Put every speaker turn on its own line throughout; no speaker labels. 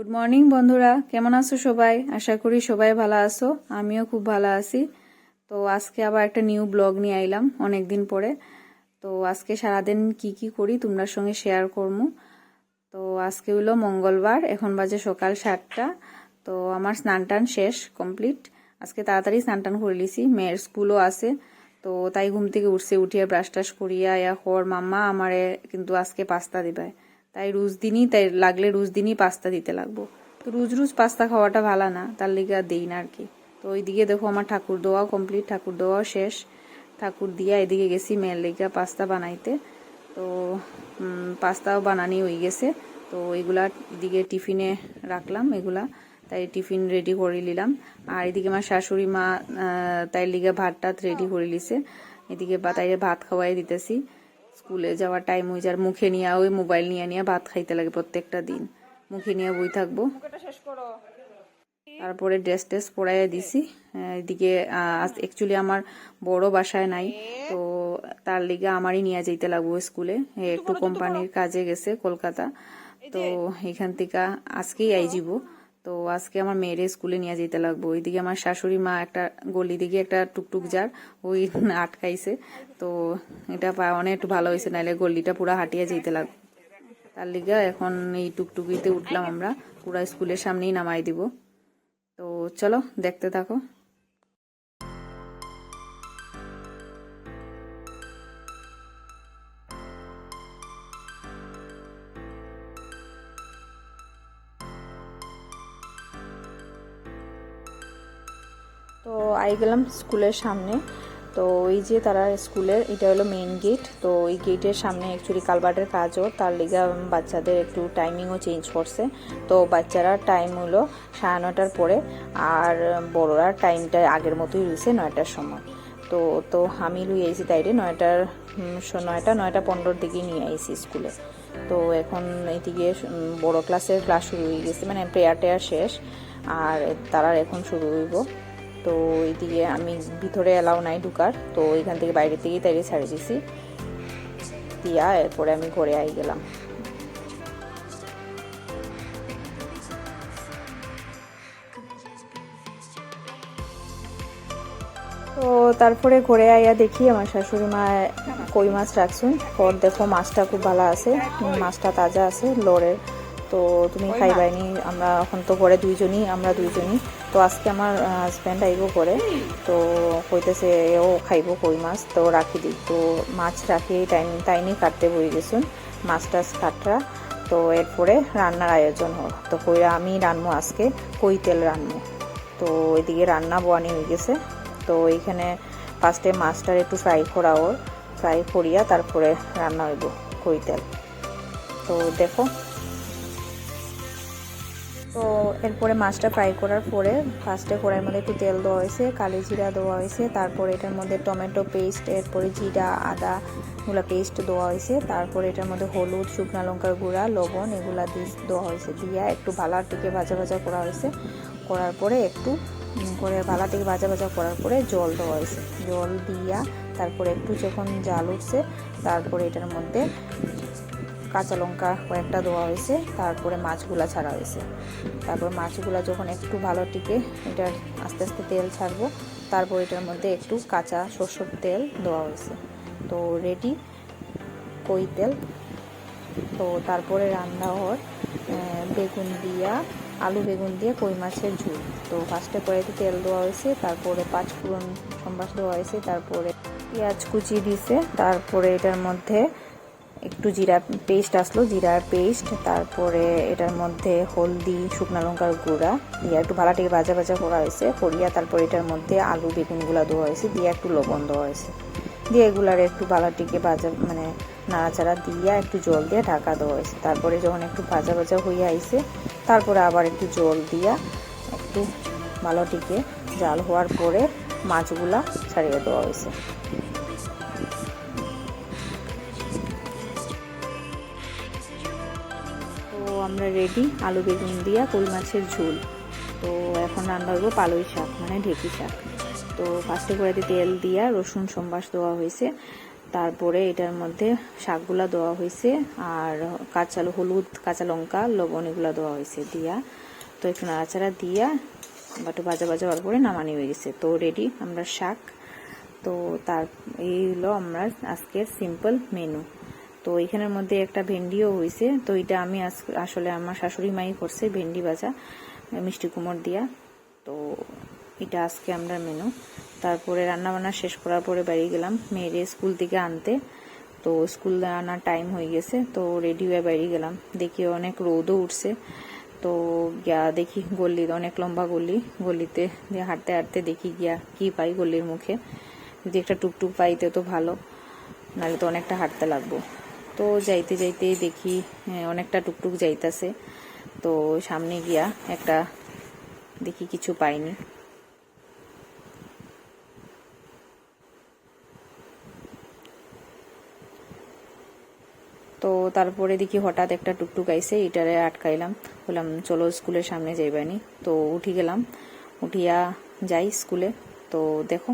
Good morning বন্ধুরা। কেমন আছো সবাই? আশা করি সবাই ভালো আছো। আমিও খুব ভালো আছি। তো আজকে আবার একটা নিউ ব্লগ নিয়ে আইলাম অনেক দিন পরে। তো আজকে সারাদিন কি কি করি তোমরা সঙ্গে শেয়ার করব তো আজকে হলো মঙ্গলবার, এখন বাজে সকাল সাতটা। তো আমার স্নান টান শেষ কমপ্লিট আজকে তাড়াতাড়ি স্নান টান করে লিছি মেয়ের স্কুলও আছে। তো তাই ঘুম থেকে উঠছে, উঠিয়া ব্রাশ টাশ করিয়া ইয়া হর মাম্মা আমারে কিন্তু আজকে পাস্তা দিবায়। তাই রোজ দিনই তাই লাগলে রোজ দিনই পাস্তা দিতে লাগবো। তো রোজ রোজ পাস্তা খাওয়াটা ভালো না, তার লিগে আর দেই না আর কি। তো ওইদিকে দেখো আমার ঠাকুর দোয়াও কমপ্লিট ঠাকুর দোয়াও শেষ। ঠাকুর দিয়া এদিকে গেছি মেয়ের লিগা পাস্তা বানাইতে। তো পাস্তাও বানানি হয়ে গেছে। তো এগুলা এদিকে টিফিনে রাখলাম এগুলা, তাই টিফিন রেডি করে নিলাম। আর এদিকে আমার শাশুড়ি মা তাই লিগে ভাত টাত রেডি করে লিছে এদিকে বা তাই ভাত খাওয়াই দিতেছি। স্কুলে যাওয়ার টাইম হয়ে যার মুখে নিয়ে ওই মোবাইল নিয়ে নিয়ে ভাত খাইতে লাগে প্রত্যেকটা দিন। মুখে নিয়ে বই থাকব। তারপরে ড্রেস টেস পরাইয়া দিছি। এদিকে অ্যাকচুয়ালি আমার বড় বাসায় নাই তো তার লিগে আমারই নিয়ে যেতে লাগবো স্কুলে। একটু কোম্পানির কাজে গেছে কলকাতা। তো এখান থেকে আজকেই আই যাব তো আজকে আমার মেয়েরে স্কুলে নিয়ে যেতে লাগবো। ওইদিকে আমার শাশুড়ি মা একটা গলি দিকে একটা টুকটুক যার ওই আটকাইছে। তো এটা অনেক ভালো হয়েছে নাহলে গলিটা পুরো হাঁটিয়ে যেতে লাগবে। তার লিগে এখন এই টুকটুকিতে উঠলাম আমরা, পুরা স্কুলের সামনেই নামাই দিব। তো চলো, দেখতে থাকো। আই গেলাম স্কুলের সামনে। তো এই যে তারা স্কুলের, এটা হলো মেইন গেট তো এই গেটের সামনে অ্যাকচুয়ালি কালবাটের কাজও তার লিগে বাচ্চাদের একটু টাইমিংও চেঞ্জ করছে। তো বাচ্চারা টাইম হলো সাড়ে নটার পরে। আর বড়রা টাইমটা আগের মতোই রয়েছে নয়টার সময়। তো তো আমি লুই আইসি তাইরে নয়টার নয়টা নয়টা পনেরোর দিকে নিয়ে আইসি স্কুলে। তো এখন এইদিকে বড় ক্লাসের ক্লাস শুরু হয়ে গেছে। মানে প্রেয়ার টেয়ার শেষ। আর তারা এখন শুরু হইব। তো এইদিকে আমি ভিতরে এলাও নাই ঢুকার তো এখান থেকে বাইরে থেকেই তাই ছাড়ে দিছি। দিয়া এরপরে আমি ঘরে আই গেলাম। তো তারপরে ঘরে আইয়া দেখি আমার শাশুড়ি মা কই মাছ রাখছেন। পর দেখো মাছটা খুব ভালো আছে মাছটা তাজা আছে লোরের। তো তুমি খাইবাইনি আমরা এখন তো ঘরে দুইজনই আমরা দুইজনই। তো আজকে আমার হাজব্যান্ড আইব করে তো কইতেছে ও খাইব কই মাছ? তো রাখি দিই তো মাছ রাখি টাইম টাইমই কাটতে বই গেছুন, মাছ টাছ কাটরা। তো এরপরে রান্নার আয়োজন হোক তো কই আমি রান্নবো আজকে, কই তেল রান্নবো তো ওইদিকে রান্না বোয়ানি হয়ে গেছে। তো এইখানে ফার্স্টে মাছটার একটু ফ্রাই করা ওর। ফ্রাই করিয়া তারপরে রান্না হইব, কই তেল। তো দেখো। তো এরপরে মাছটা ফ্রাই করার পরে ফার্স্টে কড়াইয়ের মধ্যে একটু তেল দেওয়া হয়েছে, কালি জিরা দেওয়া হয়েছে, তারপরে এটার মধ্যে টমেটো পেস্ট এরপরে জিরা, আদা এগুলো পেস্ট দেওয়া হয়েছে, তারপরে এটার মধ্যে হলুদ, শুকনা লঙ্কার গুঁড়া, লবণ এগুলা দিয়ে দেওয়া হয়েছে, দিয়া একটু ভালার দিকে ভাজা ভাজা করা হয়েছে, করার পরে একটু করে ভালা থেকে ভাজা ভাজা করার পরে জল দেওয়া হয়েছে, জল দিয়া তারপরে একটু যখন জাল উঠছে, তারপরে এটার মধ্যে কাঁচা লঙ্কা কয়েকটা দেওয়া হয়েছে, তারপরে মাছগুলা ছাড়া হয়েছে। তারপর মাছগুলা যখন একটু ভালো টিকে এটার আস্তে আস্তে তেল ছাড়বো। তারপর এটার মধ্যে একটু কাঁচা সর্ষের তেল দেওয়া হয়েছে। তো রেডি কই তেল? তো তারপরে রান্না হওয়ার বেগুন দিয়া, আলু বেগুন দিয়ে কই মাছের ঝুল। তো ফার্স্টে কড়াইতে তেল দেওয়া হয়েছে, তারপরে পাঁচ ফোড়ন সম্বাস দেওয়া হয়েছে, তারপরে পেঁয়াজ কুচি দিছে তারপরে এটার মধ্যে একটু জিরা পেস্ট আসলো জিরার পেস্ট তারপরে এটার মধ্যে হলদি, শুকনা লঙ্কার গুঁড়া দিয়ে একটু ভালাটিকে ভাজা ভাজা করা হয়েছে, করিয়া তারপর এটার মধ্যে আলু বেগুনগুলা দেওয়া হয়েছে, দিয়ে একটু লবণ দেওয়া হয়েছে। দিয়ে এগুলার একটু ভালাটিকে ভাজা মানে নাড়াচাড়া দিয়া একটু জল দিয়ে ঢাকা দেওয়া হয়েছে। তারপরে যখন একটু ভাজা ভাজা হয়ে আইছে, তারপরে আবার একটু জল দিয়া একটু ভালোটিকে জাল হওয়ার পরে মাছগুলা ছাড়িয়ে দেওয়া হয়েছে। আমরা রেডি আলু বেগুন দিয়া কই মাছের ঝোল। তো এখন রান্না হইব পালই শাক মানে ঢেকি শাক। তো ফার্স্টে করে তেল দিয়া রসুন, সম্বাস দেওয়া হয়েছে। তারপরে এটার মধ্যে শাকগুলা দেওয়া হয়েছে আর কাঁচা হলুদ, কাঁচা লঙ্কা, লবণ এগুলা দেওয়া হয়েছে দিয়া। তো একটু নাড়াচাড়া দিয়া বা একটু ভাজা ভাজা হওয়ার পরে নামানি হয়ে গেছে। তো রেডি আমরা শাক। তো তার, এই হলো আমরা আজকের সিম্পল মেনু তো এখানের মধ্যে একটা ভেন্ডিও হয়েছে তো এটা আমি আসলে আমার শাশুড়ি মাই করছে ভেন্ডি ভাজা, মিষ্টি কুমড় দিয়া। তো এটা আজকে আমরা মেনু। তারপরে রান্না বান্না শেষ করার পরে বাড়ি গেলাম মেয়েরে স্কুল থেকে আনতে। তো স্কুল আনার টাইম হয়ে গেছে, তো রেডি হয়ে বাড়ি গেলাম। দেখি অনেক রোদও উঠছে। তো গিয়া দেখি গল্লি অনেক লম্বা গলি গলিতে হাঁটতে হাঁটতে দেখি গিয়া কি পাই গল্লির মুখে। যদি একটা টুকটুক পাইতে তো ভালো, নাহলে তো অনেকটা হাঁটতে লাগবো। তো যাইতে যাইতে দেখি হ্যাঁ, অনেকটা টুকটুক যাইতাছে। তো সামনে গিয়া একটা দেখি কিছু পাইনি। তো তারপরে দেখি হঠাৎ একটা টুকটুক আইসে এটারে আটকাইলাম। বললাম চলো স্কুলের সামনে যাইবানি। তো উঠি গেলাম। উঠিয়া যাই স্কুলে। তো দেখো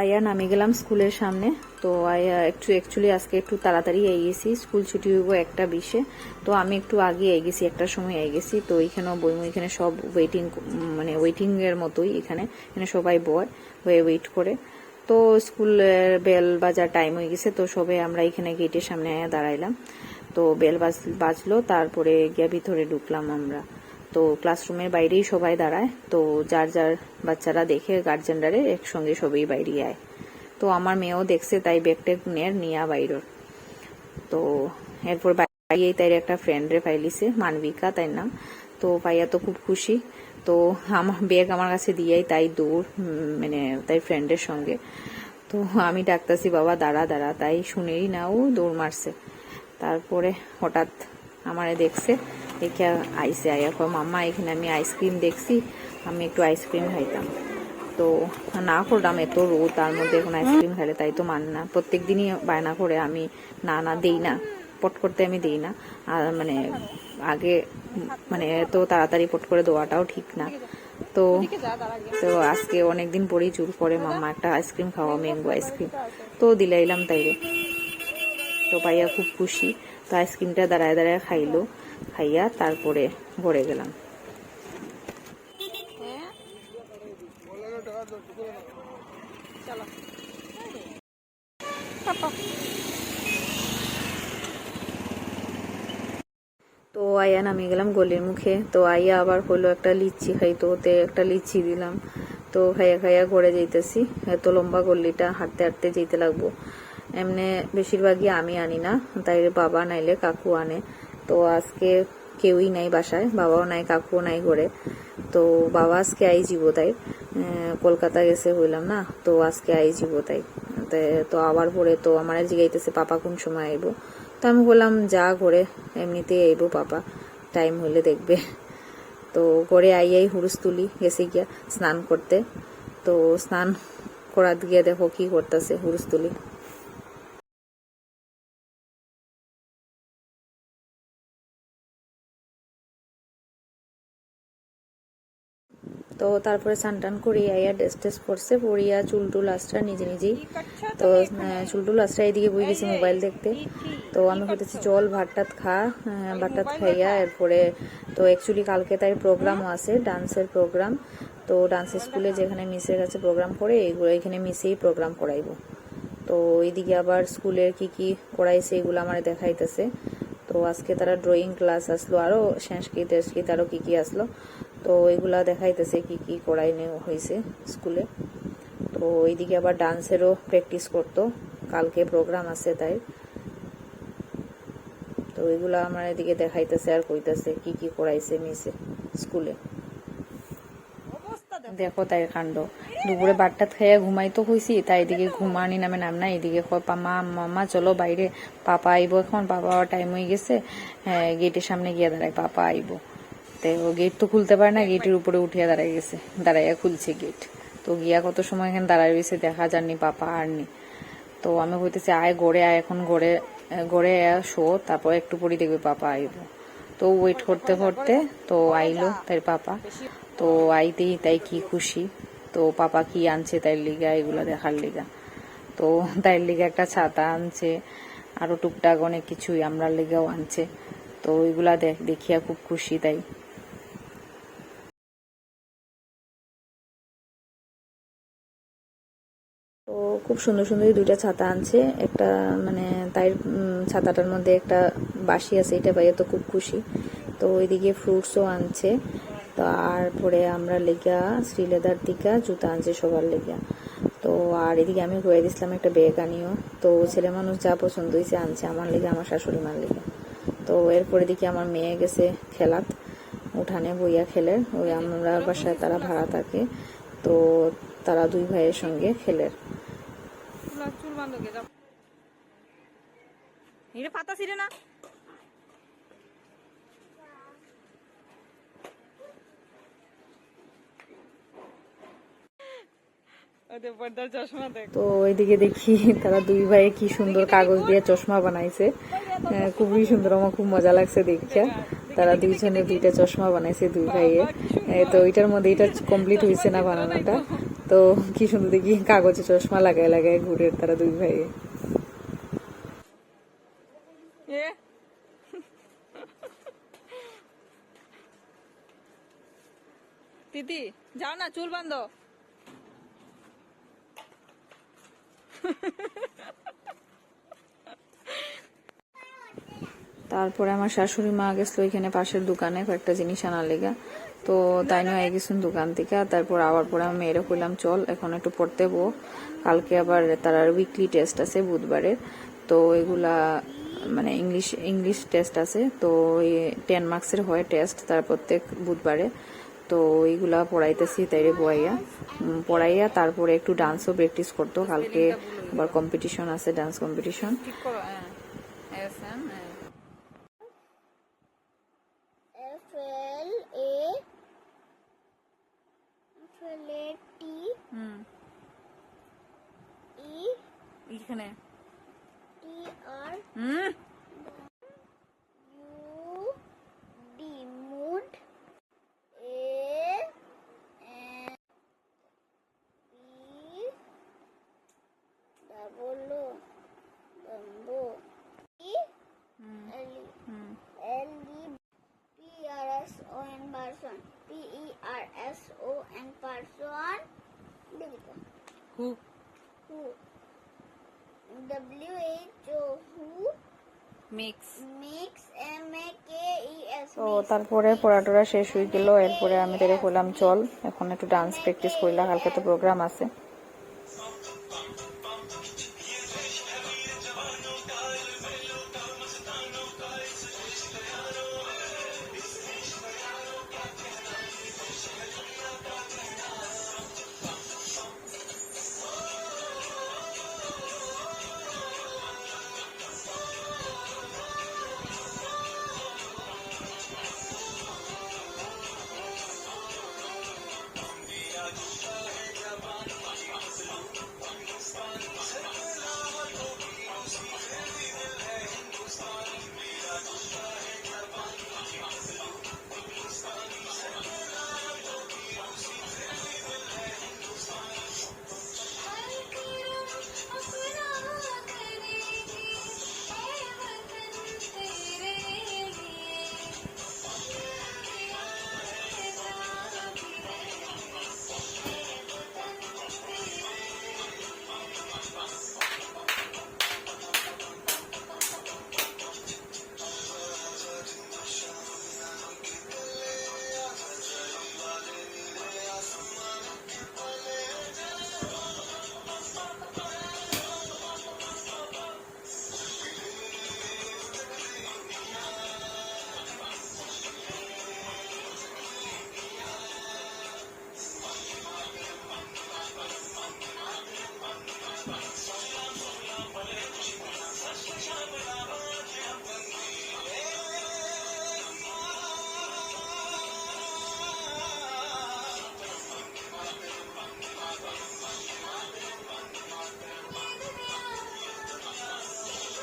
আয়া, নামে গেলাম স্কুলের সামনে। তো আয়া, একটু অ্যাকচুয়ালি আজকে একটু তাড়াতাড়ি এই গেছি স্কুল ছুটি হইব একটা বিশে। তো আমি একটু আগে এই গেছি একটার সময় এই গেছি তো এখানেও বইমু, এখানে সব ওয়েটিং মানে ওয়েটিং এর মতোই এখানে। এখানে সবাই বয়, হয়ে ওয়েট করে। তো স্কুলের বেল বাজার টাইম হয়ে গেছে। তো সবে আমরা এখানে গেটের সামনে আয়া দাঁড়াইলাম। তো বেল বাজ- বাজলো, তারপরে গিয়া ভিতরে ঢুকলাম আমরা। তো ক্লাসরুমের বাইরেই সবাই দাঁড়ায়। তো যার যার বাচ্চারা দেখে গার্জেনরারে একসঙ্গে সবাই বাইরে আয়। তো আমার মেয়েও দেখছে তাই ব্যাগটেক নিয়ে নিয়া বাইরের তো এরপর বাইরেই তাই একটা ফ্রেন্ডরে পাইলিছে মানবিকা তাই নাম। তো পাইয়া তো খুব খুশি। তো আমার ব্যাগ আমার কাছে দিয়াই তাই দৌড় মানে তাই ফ্রেন্ডের সঙ্গে। তো আমি ডাকতাছি, বাবা, দাঁড়া দাঁড়া। তাই শুনেই না, ও দৌড় মারছে। তারপরে হঠাৎ আমারে দেখছে। দেখে আইসে আয়া কয়, মাম্মা, এখানে আমি আইসক্রিম দেখছি, আমি একটু আইসক্রিম খাইতাম। তো না করলাম, এত রোদ, তার মধ্যে এখন আইসক্রিম খাইলে তাই তো মান না। প্রত্যেক দিনই বায়না করে আমি, না না, দেই না, পট করতে আমি দেই না। আর মানে আগে মানে এত তাড়াতাড়ি পট করে দেওয়াটাও ঠিক না। তো তো আজকে অনেকদিন পরেই জোর করে মাম্মা, একটা আইসক্রিম খাওয়া ম্যাঙ্গো আইসক্রিম তো দিলাইলাম তাইরে। তো পাইয়া খুব খুশি, তো আইসক্রিমটা দাঁড়ায় দাঁড়ায় খাইলো। খাইয়া তারপরে ঘরে গেলাম। তো আয়া নামে গেলাম গলির মুখে। তো আইয়া আবার হলো একটা লিচি খাইতো, ওতে একটা লিচি দিলাম। তো খাইয়া খাইয়া ঘরে যাইতেছি। এত লম্বা গল্লিটা হাঁটতে হাঁটতে যেতে লাগবো। এমনি বেশিরভাগই আমি আনি না, তাই বাবা নাইলে কাকু আনে। তো আজকে কেউই নাই বাসায়, বাবাও নাই, কাকুও নাই ঘরে। তো বাবা আজকে আই যাব তাই। কলকাতা গেছে হইলাম না, তো আজকে আই যাব তাই। তে- তো আবার পরে তো আমার জিগাইতেছে, পাপা কোন সময় আইব? তো আমি বললাম, যা ঘরে, এমনিতেই আইব পাপা, টাইম হইলে দেখবে। তো ঘরে আইয়াই হুরুস তুলি, গেছে গিয়া স্নান করতে। তো স্নান করাত গিয়ে দেখো কি করতেছে, হুরুস তুলি। তো তারপরে স্নান টান করি আইয়া ড্রেস টেস করছে পরিয়া চুল টুল আসটা নিজে নিজেই। তো চুল টুল আসটা এদিকে বই গেছি মোবাইল দেখতে। তো আমি হতেছি চল ভাত টাত খা আহ, ভাত টাত খাইয়া এরপরে তো অ্যাকচুয়ালি কালকে তাই প্রোগ্রামও আছে ডান্সের প্রোগ্রাম তো ডান্স স্কুলে যেখানে মিসের কাছে প্রোগ্রাম করে এইগুলো এখানে মিসেই প্রোগ্রাম করাইবো। তো এইদিকে আবার স্কুলের কি কি করাইছে এগুলো আমার দেখাইতেছে। তো আজকে তারা ড্রয়িং ক্লাস আসলো আরও সংস্কৃত সংস্কৃত আরও কী কি আসলো। তো এগুলা দেখাইতেছে কি কি করাই হয়েছে স্কুলে। তো এইদিকে আবার ডান্সেরও প্র্যাকটিস করতো, কালকে প্রোগ্রাম আছে তাই। তো এগুলা আমার এদিকে দেখাইতেছে আর কইতেছে কি কি করাইছে মিসে স্কুলে। দেখো তাই কাণ্ড। দুপুরে বাটটাত খাইয়া ঘুমাইতো হইছি, তাই এদিকে ঘুমানি নামে নাম না এদিকে কয়, পামা, মামা, চলো বাইরে, পাপা আইবো এখন, পাপা টাইম হয়ে গেছে হ্যাঁ গেটের সামনে গিয়ে দাঁড়ায়, পাপা আইবো। তো ও গেট তো খুলতে পারে না গেটের উপরে উঠিয়া দাঁড়ায় গেছে। দাঁড়াইয়া খুলছে গেট তো গিয়া কত সময় এখানে দাঁড়ায় রয়েছে দেখা যাননি পাপা আরনি তো আমি কইতেছি, আয় গড়ে আয়, এখন গড়ে গড়ে আয়, শো, তারপর একটু পরে দেখবে পাপা আইব। তো ওয়েট করতে করতে তো আইলো তাই পাপা। তো আইতেই তাই কি খুশি। তো পাপা কি আনছে তাই লিগা, এগুলা দেখার লিগা। তো তাই লিগা একটা ছাতা আনছে, আরও টুকটাক অনেক কিছুই আমরা লিগাও আনছে। তো ওইগুলা দেখ, দেখিয়া খুব খুশি তাই। খুব সুন্দর সুন্দর এই দুইটা ছাতা আনছে। একটা মানে তাই ছাতাটার মধ্যে একটা বাসি আছে, এটা পাইয়ে তো খুব খুশি। তো ওইদিকে ফ্রুটসও আনছে। তারপরে আমরা লেগা শ্রীলেদার দিকা জুতা আনছে সবার লেগা তো আর এদিকে আমি ঘুরে দিছিলাম একটা ব্যাগ আনিও। তো ছেলে মানুষ যা পছন্দ হয়েছে আনছে, আমার লেগে আমার শাশুড়ি মার লেগে তো এরপরে দেখি আমার মেয়ে গেছে খেলাত, উঠানে বইয়া খেলে। ওই আমরা বাসায় তারা ভাড়া থাকে, তো তারা দুই ভাইয়ের সঙ্গে খেলে।
এটা পাতা ছিঁড়ে না?
তো ওইদিকে দেখি তারা দুই ভাই কি সুন্দর কাগজ দিয়ে চশমা বানাইছে। আহ, খুবই সুন্দর আমার খুব মজা লাগছে দেখিয়া তারা দুইজনে দুইটা চশমা বানাইছে দুই ভাইয়ে। তো এটার মধ্যে এটা কমপ্লিট হয়েছে না বানানোটা? তো কি শুনতে দেখি কাগজে চশমা লাগাই লাগায় ঘুরে তারা দুই
ভাই দিদি যাও না, চুল বান্ধো
তারপরে আমার শাশুড়ি মা গেছিল এখানে পাশের দোকানে কয়েকটা জিনিস আনার লেগা। তো তাই নিয়ে গেছেন দোকান থেকে, তারপর আবার পরে আমি মেয়েরা কইলাম, চল, এখন একটু পড়তে বো কালকে আবার তার আর উইকলি টেস্ট আছে বুধবারের। তো এগুলা মানে ইংলিশ ইংলিশ টেস্ট আছে। তো টেন মার্কসের হয় টেস্ট তার প্রত্যেক বুধবারে। তো এইগুলা পড়াইতেছি তাইরে বয়াইয়া পড়াইয়া তারপরে একটু ডান্সও প্র্যাকটিস করতো। কালকে আবার কম্পিটিশন আছে dance competition
F person. P E R S O N person.
Who
who? W H O who?
Mix
mix M A K E S
তো তারপরে পড়াটোরা শেষ হয়ে গেল এরপরে আমি তেরে বললাম চল। এখন একটু ডান্স প্র্যাকটিস করলাম কালকে তো প্রোগ্রাম আছে।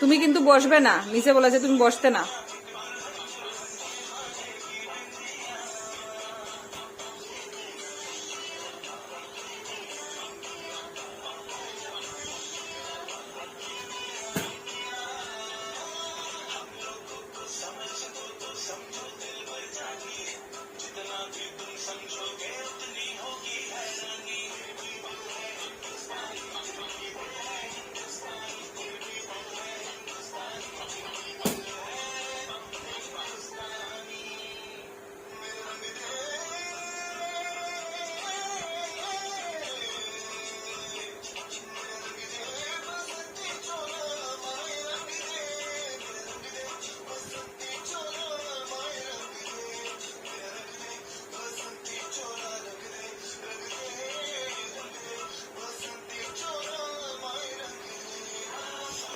তুমি কিন্তু বসবে না। নিচে বলেছে তুমি বসতে না।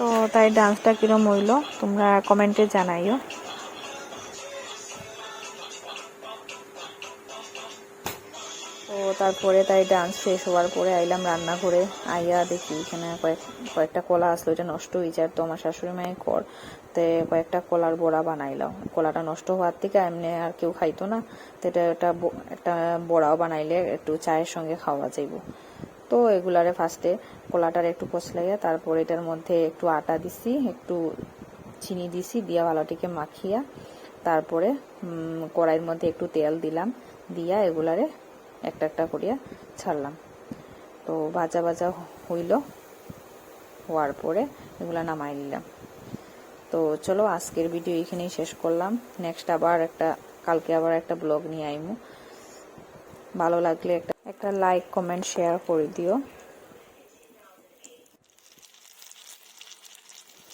তো তাই ডান্সটা কিরম হইল, তোমরা কমেন্টে জানাইও। তো তারপরে তাই ডান্স শেষ হওয়ার পরে আইলাম রান্না করে। আইয়া দেখি এখানে কয়েক, কয়েকটা কলা আসলো, এটা নষ্ট হয়ে যায় তো আমার শাশুড়ি মায়ের কর তে কয়েকটা কলার বড়া বানাইলাম। কলাটা নষ্ট হওয়ার থেকে এমনি আর কেউ খাইতো না। তো এটা একটা একটা বড়াও বানাইলে একটু চায়ের সঙ্গে খাওয়া যাইব। তো এগুলারে ফার্স্টে কলাটার একটু কষলাইয়া তারপর এটার মধ্যে একটু আটা দিছি, একটু চিনি দিছি, দিয়া ভালোটিকে মাখিয়া তারপরে কড়াইয়ের মধ্যে একটু তেল দিলাম, দিয়া এগুলারে একটা একটা করিয়া ছাড়লাম। তো ভাজা ভাজা হইল, হওয়ার পরে এগুলা নামাই নিলাম। তো চলো আজকের ভিডিও এখানেই শেষ করলাম। নেক্সট আবার একটা, কালকে আবার একটা ব্লগ নিয়ে আইমু। ভালো লাগলে একটা একটা লাইক কমেন্ট শেয়ার করে দিও।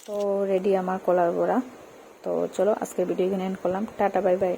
তো রেডি আমার কলার বড়া। তো চলো, আজকের ভিডিও এখানে এন্ড করলাম। Tata bye bye